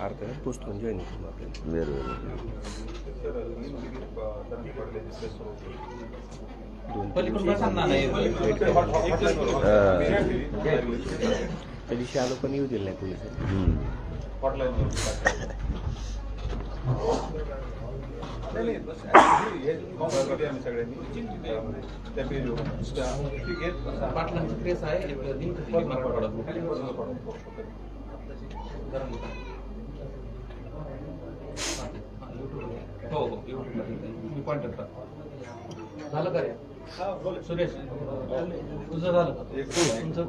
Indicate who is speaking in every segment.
Speaker 1: अर्धा पोस्ट करून जॉईन केलं आपल्याला दोन
Speaker 2: पलीकडून बसा ना, नाही.
Speaker 3: अं,
Speaker 1: त्या दिवशी आलो पण येऊ दिलं नाही
Speaker 3: हम्म.
Speaker 2: पाटलांची प्रेस आहे एक दिन कधी मराठवाडा हो हो YouTube मी कॉन्टॅक्ट करतो झालं का रे सुरेश तुझं झालं का तुमचं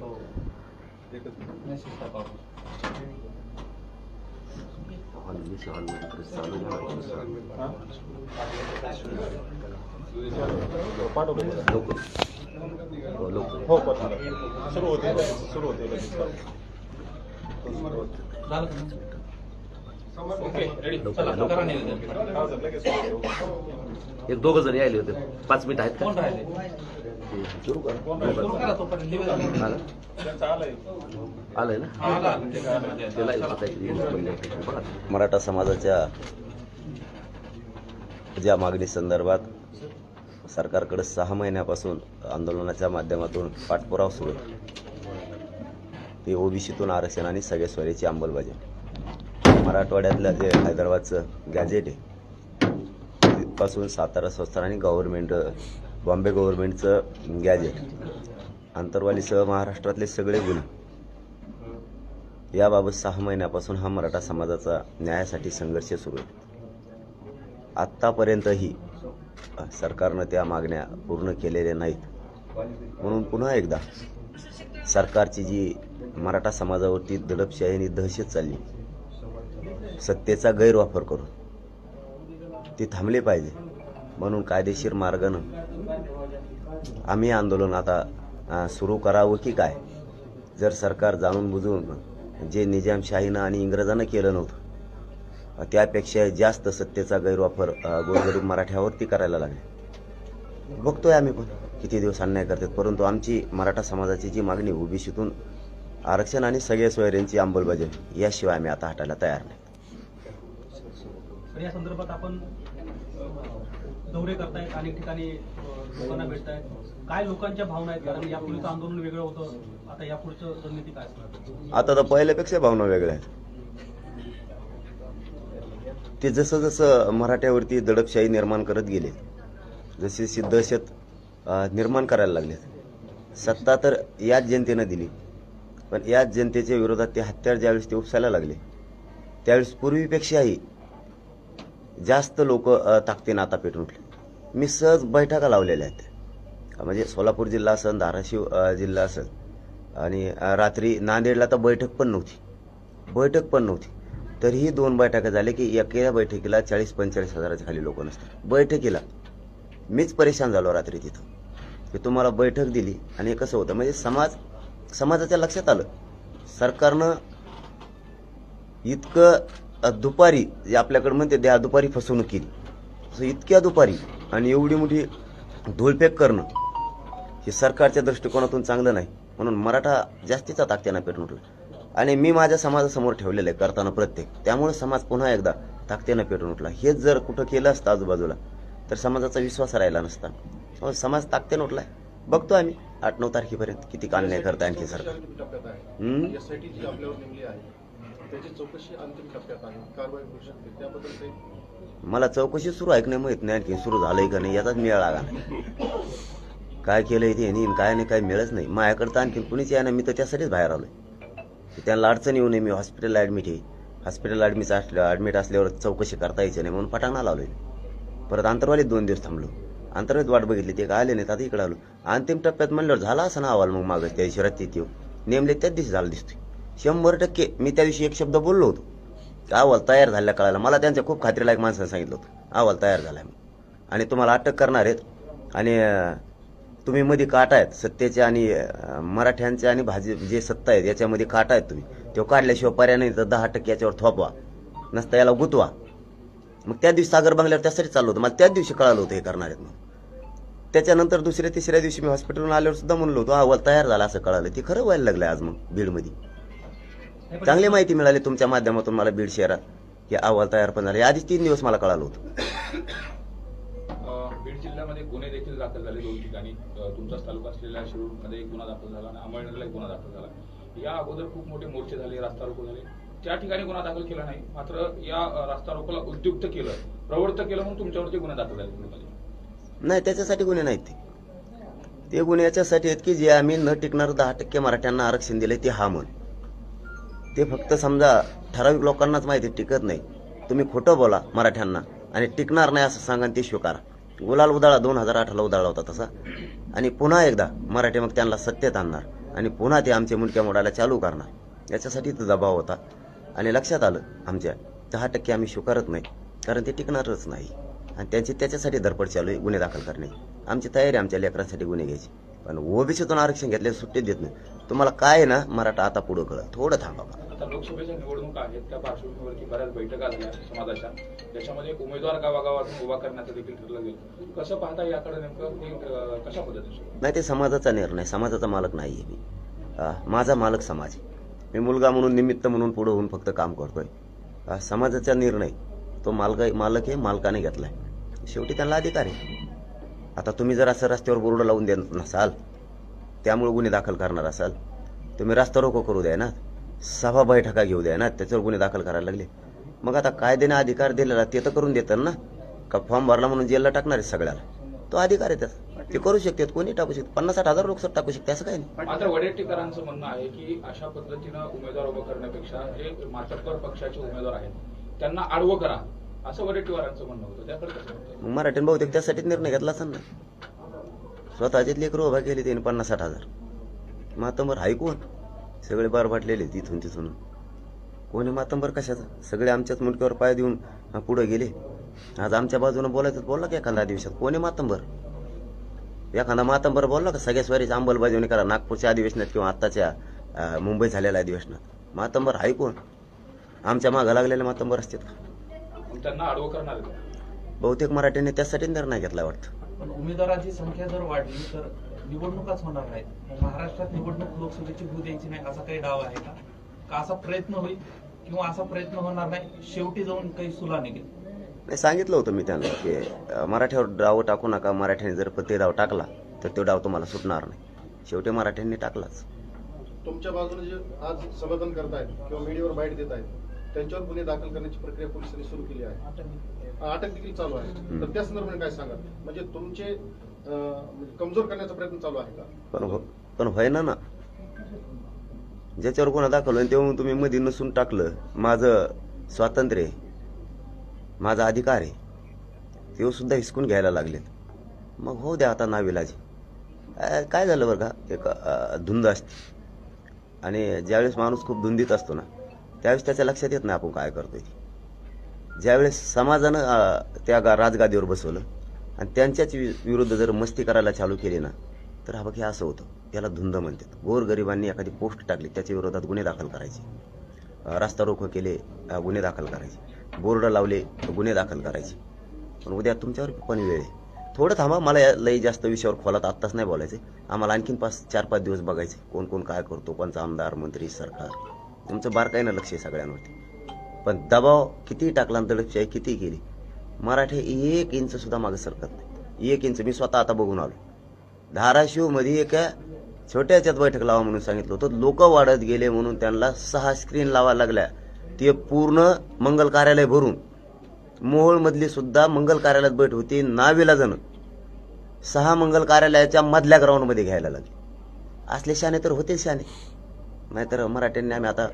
Speaker 2: हो. Message टाका आपण.
Speaker 3: हॉल- हॉलमध्ये press चालू आहे. लोक. हो, लोक.
Speaker 2: झालं का ओके रेडी चला करा? निवेदन
Speaker 3: एक दोघ जण यायले होते पाच मिनिट आहेत
Speaker 2: कोण राहिले?
Speaker 3: सुरू करा.
Speaker 2: सुरू करा तोपर्यंत निवेदन.
Speaker 3: आलं? आलंय. ना?
Speaker 2: आला, आला. ते काय म्हणजे
Speaker 3: त्याला
Speaker 2: चला.
Speaker 3: काहीतरी बघा. मराठा समाजाच्या ज्या मागणी संदर्भात सरकारकडे सहा महिन्यापासून आंदोलनाच्या माध्यमातून पाठपुरावा सुरू आहे. ते ओबीसीतून आरक्षण आणि सगळ्या स्वरीची अंमलबजावणी. मराठवाड्यातलं जे हैदराबादचं गॅजेट आहे तिथपासून सातारा संस्थान आणि गव्हर्मेंट बॉम्बे गव्हर्मेंटचं गॅजेट आंतरवालीसह महाराष्ट्रातले सगळे गुन्हे. याबाबत सहा महिन्यापासून हा मराठा समाजाचा न्यायासाठी संघर्ष सुरू आहे. आत्तापर्यंतही सरकारनं त्या मागण्या पूर्ण केलेल्या नाहीत. म्हणून पुन्हा एकदा सरकारची जी मराठा समाजावरती दडपशाही आणि दहशत चालली सत्तेचा गैरवापर करून. ते थांबली पाहिजे. म्हणून कायदेशीर मार्गानं आम्ही आंदोलन आता सुरू करावं की काय? जर सरकार जाणून बुजून जे निजामशाहीनं आणि इंग्रजानं केलं नव्हतं त्यापेक्षा जास्त सत्तेचा गैरवापर गोरगरीब मराठ्यावरती करायला लागले. बघतोय आम्ही पण किती दिवस अन्याय करतात परंतु आमची मराठा समाजाची जी मागणी ओबीसीतून आरक्षण आणि सगळ्या सोयऱ्यांची अंमलबजावणी याशिवाय आम्ही आता हटायला तयार नाही.
Speaker 4: तर या संदर्भात आपण दौरे करतायत अनेक ठिकाणी लोकांना भेटतायत. काय लोकांच्या भावना आहेत? कारण यापूर्वीचं आंदोलन वेगळं होतं. आता यापुढचं रणनीती काय असणार?
Speaker 3: आता तर पहिल्यापेक्षा भावना वेगळ्या आहेत. ते जसं जसं मराठ्यावरती दडपशाही निर्माण करत गेले जशी जशी दहशत निर्माण करायला लागले. सत्ता तर याच जनतेनं दिली पण याच जनतेच्या विरोधात ते हत्यार ज्यावेळेस ते उपसायला लागले त्यावेळेस पूर्वीपेक्षाही जास्त लोक ताकदीनं आता पेटून उठले. मी सहज बैठका लावलेल्या आहेत. म्हणजे सोलापूर जिल्हा असेल धाराशिव जिल्हा असेल आणि रात्री नांदेडला तर बैठक पण नव्हती. बैठक पण नव्हती. तरीही दोन बैठका झाल्या की एका बैठकीला चाळीस पंचेचाळीस हजाराच्या खाली लोक नसतात. बैठकीला. मीच परेशान झालो रात्री तिथं. की तुम्हाला बैठक दिली आणि हे कसं होतं? म्हणजे समाज समाजाच्या लक्षात आलं. सरकारनं इतकं दुपारी जे आपल्याकडे म्हणते द्या दुपारी फसवणूक केली. असं इतक्या दुपारी आणि एवढी मोठी धूळफेक करणं हे सरकारच्या दृष्टिकोनातून चांगलं नाही. म्हणून मराठा जास्तीचा ताकदीनं पेटून उठला आणि मी माझ्या समाजासमोर ठेवलेलं आहे करताना प्रत्येक. त्यामुळे समाज पुन्हा एकदा ताकदीनं पेटून उठला. हेच जर कुठं केलं असतं आजूबाजूला तर समाजाचा विश्वास राहिला नसता. त्यामुळे समाज ताकदीनं उठलाय. बघतो आम्ही आठ नऊ तारखेपर्यंत किती अन्याय करता आणखी सरकार.
Speaker 5: त्याची चौकशी अंतिम टप्प्यात आहे. कारवाई होऊ शकते. त्याबद्दल काही
Speaker 3: मला चौकशी सुरू आहे की नाही माहीत नाही. आणखी सुरू झालंय का नाही याचाच मेळ लागा नाही काय केलंय ते आणि काय नाही काय मिळत नाही. माझ्याकडं तर आणखी कुणीच या ना मी तर त्यासाठीच बाहेर आलोय. त्यांना अडचण येऊ नये. मी हॉस्पिटलला ॲडमिट आहे. हॉस्पिटलला ॲडमिट असल्या ॲडमिट असल्यावर चौकशी करता यायची नाही म्हणून पटांगणा लावलोय परत अंतरवालीत दोन दिवस थांबलो. अंतर्वालीत वाट बघितली. ते काय आले नाही आता इकडे आलो. अंतिम टप्प्यात म्हणल्यावर झाला असं ना अहवाल मग मागं? त्या दिवशी रात्री येऊ नेमले त्याच दिवशी झाला दिसतोय. शंभर टक्के. मी त्या दिवशी एक शब्द बोललो होतो. अहवाल तयार झाल्या कळायला मला त्यांच्या खूप खात्रीलायक माणसानं सांगितलं होतं. अहवाल तयार झाला आहे आणि तुम्हाला अटक करणार आहेत. आणि तुम्ही मध्ये काटा आहेत. सत्तेचे आणि मराठ्यांचे आणि भाजी जे सत्ता आहेत याच्यामध्ये काटा आहेत तुम्ही. तो काढल्याशिवाय पर्याय नाही. तर दहा टक्के याच्यावर थोपवा. नसता याला गुतवा. मग त्या दिवशी सागर बंगल्यावर त्यासाठी चाललो होतं. मला त्याच दिवशी कळालं होतं हे करणार आहेत मग त्याच्यानंतर दुसऱ्या तिसऱ्या दिवशी मी हॉस्पिटलवरून आल्यावर सुद्धा म्हणलो होतो अहवाल तयार झाला असं कळालं. ते खरं व्हायला लागलं आज मग बीडमध्ये. चांगली माहिती मिळाली तुमच्या माध्यमातून मला बीड शहरात. की अहवाल तयार पण झाले. आधीच तीन दिवस मला कळालं होतं.
Speaker 2: बीड जिल्ह्यामध्ये गुन्हे देखील दाखल झाले दोन ठिकाणी. तुमचाच तालुका असलेल्या शिरूरमध्ये एक गुन्हा दाखल झाला आणि अंमळनेरला एक गुन्हा दाखल झाला. या अगोदर खूप मोठे मोर्चे झाले रास्ता रोको झाले. त्या ठिकाणी गुन्हा दाखल केला नाही. मात्र या रास्ता रोकोला उद्युक्त केलं प्रवृत्त केलं म्हणून तुमच्यावरती गुन्हे दाखल झाले.
Speaker 3: नाही त्याच्यासाठी गुन्हे नाहीत ते. ते गुन्हे याच्यासाठी आहेत की जे आम्ही न टिकणार दहा टक्के मराठ्यांना आरक्षण दिले ते हा म्हण. ते फक्त समजा ठराविक लोकांनाच माहिती टिकत नाही. तुम्ही खोटं बोला मराठ्यांना आणि टिकणार नाही असं सांगा ते स्वीकारा. गुलाल उदाळा दोन हजार आठला उदाळा होता तसा. आणि पुन्हा एकदा मराठी मग त्यांना सत्तेत आणणार आणि पुन्हा ते आमचे मुलक्या मोडायला चालू करणार. याच्यासाठी तो दबाव होता. आणि लक्षात आलं आमच्या दहा टक्के आम्ही स्वीकारत नाही कारण ते टिकणारच नाही. आणि त्यांची त्याच्यासाठी धडपड चालू आहे गुन्हे दाखल करणे. आमची तयारी आमच्या लेकरांसाठी गुन्हे घ्यायची. पण ओबीसीतून आरक्षण घेतले सुट्टी देत नाही. तुम्हाला काय आहे ना मराठा आता पुढं कळत थोडं थांबा.
Speaker 2: आता लोकसभेच्या निवडणुका आहेत त्या पार्श्वभूमीवरती बऱ्याच बैठका झाल्या समाजाच्या. त्याच्यामध्ये उमेदवार उभा करण्याचं देखील ठरलं गेलं. कसं पाहता याकडे नेमकं हे कशा पद्धतीने?
Speaker 3: नाही ते समाजाचा निर्णय समाजाचा मालक नाही आहे मी. माझा मालक समाज मी मुलगा म्हणून निमित्त म्हणून पुढं होऊन फक्त काम करतोय. समाजाचा निर्णय तो मालक मालक आहे मालकाने घेतलाय. शेवटी त्यांना अधिकार आहे. आता तुम्ही जर असं रस्त्यावर बोर्ड लावून देत नसाल त्यामुळे गुन्हे दाखल करणार असाल तुम्ही रस्ता रोको करू द्या ना. सभा बैठका घेऊ द्या ना त्याच्यावर गुन्हे दाखल करायला लागले. मग आता कायद्याने अधिकार दिलेला ते तर करून देतात ना. का फॉर्म भरला म्हणून जेलला टाकणार आहे सगळ्याला? तो अधिकार आहे त्याचा. ते करू शकतात कोणी टाकू शकतात पन्नास साठ हजार लोक सर टाकू शकते असं काही नाही.
Speaker 2: मात्र वडेट्टीकरांचं म्हणणं आहे की अशा पद्धतीनं उमेदवार उभं करण्यापेक्षा हे मातब्बर पक्षाचे उमेदवार आहेत. त्यांना आडवं करा. असं वडेट्टीवारांचं म्हणणं होतं. त्याकडे कसं होतं
Speaker 3: मग मराठीने बहुतेक त्यासाठीच निर्णय घेतला असेल ना. स्वतःचे लेकर उभा केली त्याने पन्नास साठ हजार मातंबर ऐकून सगळे बार वाटलेले तिथून तिथून. कोणी मातंबर कशाचं? सगळे आमच्याच मुंडक्यावर पाय देऊन पुढे गेले. आज आमच्या बाजूने बोलायचं बोलला का एखादा दिवसात कोणी मातंबर? एखादा मातंबर बोलला का सगळ्या स्वारीची अंमलबजावणी करा नागपूरच्या अधिवेशनात किंवा आत्ताच्या मुंबई झालेल्या अधिवेशनात? मातंबर ऐकून आमच्या मागं लागलेले मातंबर असतात का?
Speaker 2: मग त्यांना आडवं करणार आहे का?
Speaker 3: बहुतेक मराठीने त्यासाठी निर्णय घेतला वाटतं.
Speaker 6: पण उमेदवारांची संख्या जर वाढली तर निवडणुकाच होणार नाहीत. महाराष्ट्रात निवडणूक लोकसभेची होऊ द्यायची नाही असा काही डाव आहे का? का असा प्रयत्न होईल किंवा असा प्रयत्न होणार नाही शेवटी जाऊन काही सुला निघेल?
Speaker 3: नाही सांगितलं होतं मी त्यांना की अं, मराठ्यावर डाव टाकू नका. मराठ्याने जर ते डाव टाकला तर तो डाव तुम्हाला सुटणार नाही. शेवटी मराठ्यांनी टाकलाच.
Speaker 5: तुमच्या बाजूने जे आज समाधान करतायत किंवा मीडियावर बाईट देत आहेत त्यांच्यावर गुन्हे दाखल करण्याची प्रक्रिया पोलिसांनी सुरू केली आहे. अटक देखील चालू आहे. तर त्या संदर्भाने काय सांगा म्हणजे तुमचे म्हणजे कमजोर करण्याचा प्रयत्न चालू आहे का?
Speaker 3: पण हो पण होईना ना ज्याच्यावर कोणा दाखवलं तेव्हा तुम्ही मध्ये नसून टाकलं माझं स्वातंत्र्य आहे. माझा अधिकार आहे. तेव्हा सुद्धा हिसकून घ्यायला लागलेत मग हो द्या आता नाविलाजी. काय झालं बरं का? एक धुंद असते. आणि ज्यावेळेस माणूस खूप धुंदीत असतो ना त्यावेळेस त्याच्या लक्षात येत नाही आपण काय करतोय. ते ज्यावेळेस समाजानं त्या गा- राजगादीवर बसवलं आणि त्यांच्याच वि- विरुद्ध जर मस्ती करायला चालू केली ना तर हा बघ हे असं होतं. याला धुंद म्हणतात. गोरगरिबांनी एखादी पोस्ट टाकली त्याच्या विरोधात गुन्हे दाखल करायचे. रास्ता रोखो केले गुन्हे दाखल करायचे. बोर्ड लावले गुन्हे दाखल करायचे. पण उद्या तुमच्यावर पण वेळ आहे. थोडं थांबा मला लई जास्त विषयावर खोलात आत्ताच नाही बोलायचे. आम्हाला आणखीन पाच चार पाच दिवस बघायचे. कोण कोण काय करतो कोणचा आमदार मंत्री सरकार. तुमचं बारकाईनं लक्ष आहे सगळ्यांवरती. पण दबाव किती टाकला आणि दडपशाही किती केली मराठी एक इंच सुद्धा मागे सरकत नाही एक इंच मी स्वतः आता बघून आलो. धाराशिवमध्ये एका छोट्या याच्यात बैठक लावा म्हणून सांगितलं होतं. लोक वाढत गेले म्हणून त्यांना सहा स्क्रीन लावा लागल्या. ते पूर्ण मंगल कार्यालय भरून मोहोळमधली सुद्धा मंगल कार्यालयात बैठ होती नावेला जण. सहा मंगल कार्यालयाच्या मधल्या ग्राउंडमध्ये घ्यायला लागले. असले शाने तर होते शाने नाहीतर मराठ्यांनी आम्ही आता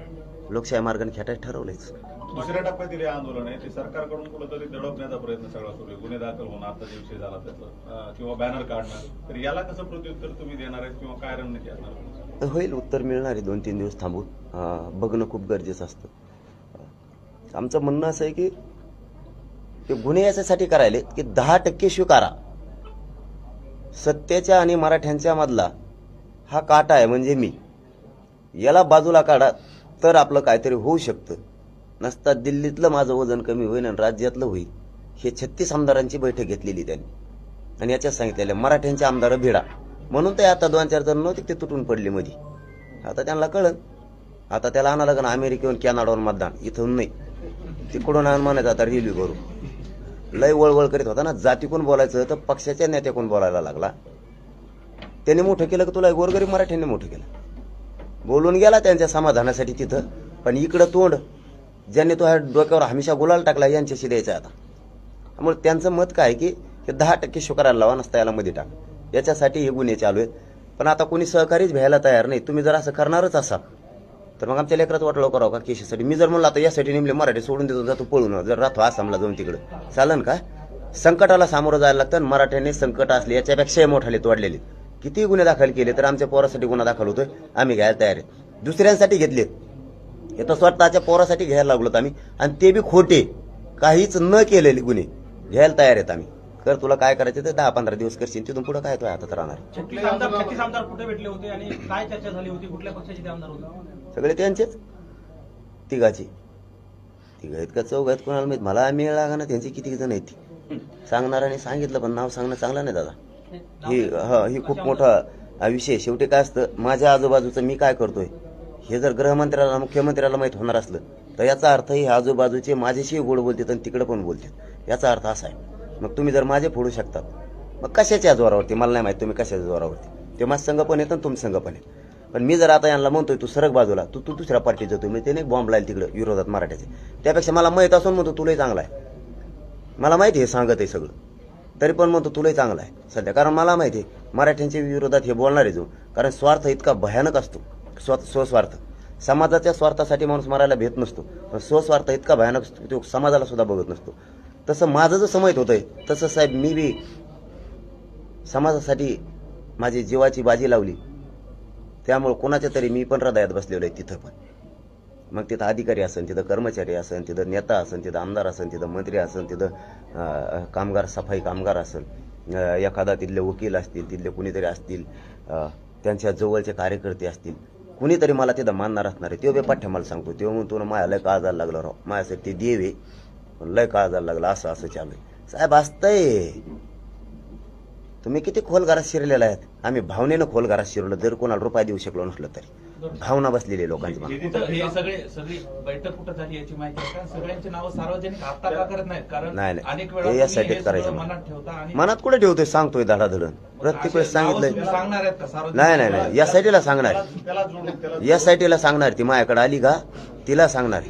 Speaker 3: लोकशाही मार्गाने खेटायचं ठरवलंच
Speaker 7: दुसऱ्या टप्प्यातील हे आंदोलन आहे. ते सरकारकडून कुठंतरी दडपण्याचा प्रयत्न सगळा सुरू आहे. गुन्हे दाखल होणं आता विषय झाला त्याचं. किंवा बॅनर काढणं. तर याला कसं प्रत्युत्तर तुम्ही देणार आहेत किंवा काय रणनीती असणार
Speaker 3: तर होईल उत्तर मिळणार आहे दोन तीन दिवस थांबून बघणं खूप गरजेचं असतं. आमचं म्हणणं असं आहे की ते गुन्हे याच्यासाठी करायले की दहा टक्के स्वीकारा. सत्तेच्या आणि मराठ्यांच्या मधला हा काटा आहे म्हणजे मी. याला बाजूला काढा तर आपलं काहीतरी होऊ शकतं. नसता दिल्लीतलं माझं वजन कमी होईल आणि राज्यातलं होईल. हे छत्तीस आमदारांची बैठक घेतलेली त्यांनी. आणि याच्यात सांगितलेलं मराठ्यांचे आमदार भिडा. म्हणून ते आता दोन चार जण नव्हते ते तुटून पडले मध्ये आता त्यांना कळलं. आता त्याला आणा लागण अमेरिकेहून कॅनडावर मतदान. इथून नाही. तिकडून म्हणायचं आता रेल्वे करू. लय वळवळ करीत होता ना जातीकून बोलायचं तर पक्षाच्या नेत्याकून बोलायला लागला? त्याने मोठं केलं की तुला? गोरगरीब मराठ्यांनी मोठं केलं. बोलून गेला त्यांच्या समाधानासाठी तिथं. पण इकडं तोंड ज्यांनी तो ह्या डोक्यावर हमेशा गुलाल टाकला यांच्याशी द्यायचा आता. त्यामुळे त्यांचं मत काय की हे दहा टक्के शुक्राला लावा नसता याला मध्ये टाक. याच्यासाठी हे गुन्हे चालू आहेत. पण आता कोणी सहकारीच भ्यायला तयार नाही. तुम्ही जर असं करणारच असाल तर मग आमच्या लेकरात वाटलं करावं का केशीसाठी? मी जर म्हणलं आता यासाठी नेमले मराठी सोडून देतो जातो पळून. जर राहतो आसामला जाऊन तिकडं. चालन का? संकटाला सामोरं जायला लागतं आणि मराठ्याने संकट असले याच्यापेक्षाही मोठाले तोडलेले. किती गुन्हे दाखल केले तर आमच्या पोरासाठी गुन्हा दाखल होतोय? आम्ही घ्यायला तयार आहे दुसऱ्यांसाठी घेतलेत. हे तर स्वतःच्या पोरासाठी घ्यायला लागलोत आम्ही. आणि ते बी खोटे. काहीच न केलेले गुन्हे. घ्यायला तयार आहेत आम्ही. कर तुला काय करायचं ते दहा पंधरा दिवस करशील. तिथून पुढे काय तो हातात राहणार?
Speaker 4: छत्तीस आमदार छत्तीस आमदार कुठे भेटले होते आणि काय चर्चा झाली होती? कुठल्या पक्षाचे ते आमदार होते?
Speaker 3: सगळे त्यांचेच? तिघाची. तिघ आहेत का चौघ आहेत कोणाला माहीत? मला मिळ लागा ना त्यांचे किती जण आहेत ती. सांगणाऱ्याने सांगितलं पण नाव सांगणं चांगलं नाही दादा. ही हा ही खूप मोठा विषय शेवटी काय असतं माझ्या आजूबाजूचं मी काय करतोय? हे जर गृहमंत्र्याला मुख्यमंत्र्याला माहीत होणार असलं तर याचा अर्थ हे आजूबाजूचे माझ्याशी गोड बोलतात आणि तिकडे पण बोलतात याचा अर्थ असा आहे. मग तुम्ही जर माझे फोडू शकतात मग कशाच्या जोरावरती? मला नाही माहिती तुम्ही कशाच्या जोरावरती. ते माझं संघ पण येतं तुमचं संघ पण येत पण मी जर आता यांना म्हणतोय तू सरक बाजूला तू तू दुसऱ्या पार्टीत जातो मी त्याने बॉम्ब लाईल तिकडं विरोधात मराठ्याचे. त्यापेक्षा मला माहीत असून म्हणतो तुलाही चांगला आहे. मला माहिती आहे हे सांगत आहे सगळं. तरी पण म्हणतो तुलाही चांगला आहे. सध्या कारण मला माहिती आहे मराठ्यांच्या विरोधात हे बोलणार आहे जो. कारण स्वार्थ इतका भयानक असतो. स्व स्वस्वार्थ. समाजाच्या स्वार्थासाठी माणूस मारायला भेट नसतो. पण स्वस्वार्थ इतका भयानक असतो तो समाजाला सुद्धा बघत नसतो. तसं माझं जसं माहीत होतंय तसं साहेब मी बी समाजासाठी माझी जीवाची बाजी लावली. त्यामुळं कोणाच्या तरी मी पण हृदयात बसलेलो आहे तिथं पण. मग तिथं अधिकारी असेल तिथं कर्मचारी असेल तिथं नेता असेल तिथं आमदार असन तिथं मंत्री असन तिथं कामगार सफाई कामगार असेल एखादा तिथले वकील असतील तिथले कुणीतरी असतील त्यांच्या जवळचे कार्यकर्ते असतील कुणीतरी मला तिथं मानणार असणार आहे. तेव्हा पाठ्या मला सांगतो. तेव्हा म्हणतो ना माया लय काळजाला लागलं राव. माझ्यासाठी ते देव आहे पण लय काळजाला लागलं असं असं चालू आहे. साहेब असतंय. तुम्ही किती खोल घरात शिरलेला आहेत. आम्ही भावनेनं खोल घरात शिरलो. जर कोणाला रुपये देऊ शकलो नसलो तरी. भावना बसलेली आहे लोकांची
Speaker 6: हे सगळे सगळी बैठक कुठं झाली याची माहिती आहे का? सगळ्यांची नावं सार्वजनिक आता का करत नाहीत? कारण
Speaker 3: नाही, नाही.
Speaker 6: अनेक
Speaker 3: हे
Speaker 6: वेळा हे
Speaker 3: करायचं.
Speaker 6: मनात ठेवता आणि
Speaker 3: मनात कुठे ठेवतोय? सांगतोय धडाधडण प्रत्येक वेळेस सांगितलंय.
Speaker 6: सांगणार आहेत का? सार्वजनिक
Speaker 3: नाही नाही नाही. या साईडला सांगणार.
Speaker 7: त्याला जोडून त्याला
Speaker 3: या साईडला सांगणार. ती माझ्याकडे आली का? तिला सांगणार.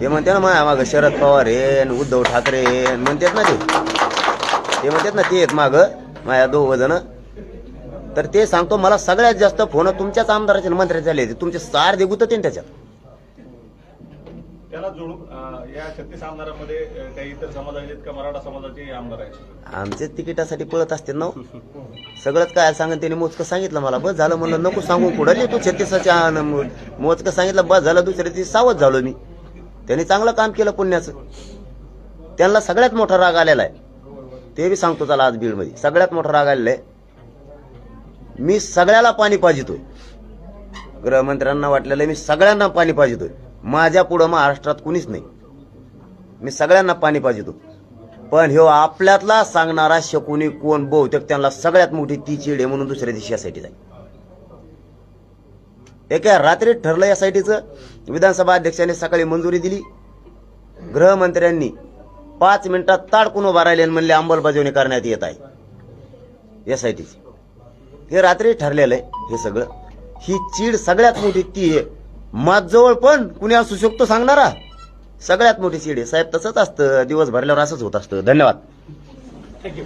Speaker 3: ते म्हणते ना माया माग शरद पवार आहे आणि उद्धव ठाकरे आणि म्हणतात ना ते. ते म्हणतात ना ते आहेत माग. माया दोघ जण तर ते सांगतो मला सगळ्यात जास्त फोन तुमच्याच आमदाराचे आणि मंत्र्याचे आले होते. तुमचे सार दे गुतते त्याच्यात.
Speaker 7: त्याला जोडून या छत्तीस आमदारांमध्ये काही इतर समाजाचे का? मराठा समाजाचे आमदार आहेत.
Speaker 3: आमचे तिकिटासाठी पळत असते ना हो. सगळंच काय सांगत त्यांनी मोजकं सांगितलं मला. बस झालं म्हणलं नको सांगू पुढे तू छत्तीसाच्या मोजकं सांगितलं बस झालं दुसऱ्या दिवशी सावध झालो मी. त्यांनी चांगलं काम केलं पुण्याचं. त्यांना सगळ्यात मोठा राग आलेला आहे. ते बी सांगतो चला आज बीडमध्ये. सगळ्यात मोठा राग आलेला आहे. मी सगळ्याला पाणी पाजितोय. गृहमंत्र्यांना वाटलेलं मी सगळ्यांना पाणी पाजितोय. माझ्या पुढं महाराष्ट्रात कुणीच नाही. मी सगळ्यांना पाणी पाजितो पण ह्यो आपल्यातला सांगणारा शकुनी कोण बहुतेक त्यांना सगळ्यात मोठी ती चीड आहे म्हणून दुसऱ्या दिवशी यासाठी जाईल. एका रात्री ठरलं यासाठीचं विधानसभा अध्यक्षांनी सकाळी मंजुरी दिली. गृहमंत्र्यांनी पाच मिनिटात ताडकून उभा राहिले आणि म्हणले अंमलबजावणी करण्यात येत आहे. यासाठीची. हे रात्री ठरलेलं आहे हे सगळं. ही चीड सगळ्यात मोठी ती आहे. माझजवळ पण कुणी असू शकतो सांगणारा? सगळ्यात मोठी चीड आहे. साहेब तसंच असतं. दिवस भरल्यावर असंच होत असतं. धन्यवाद.
Speaker 4: थँक्यू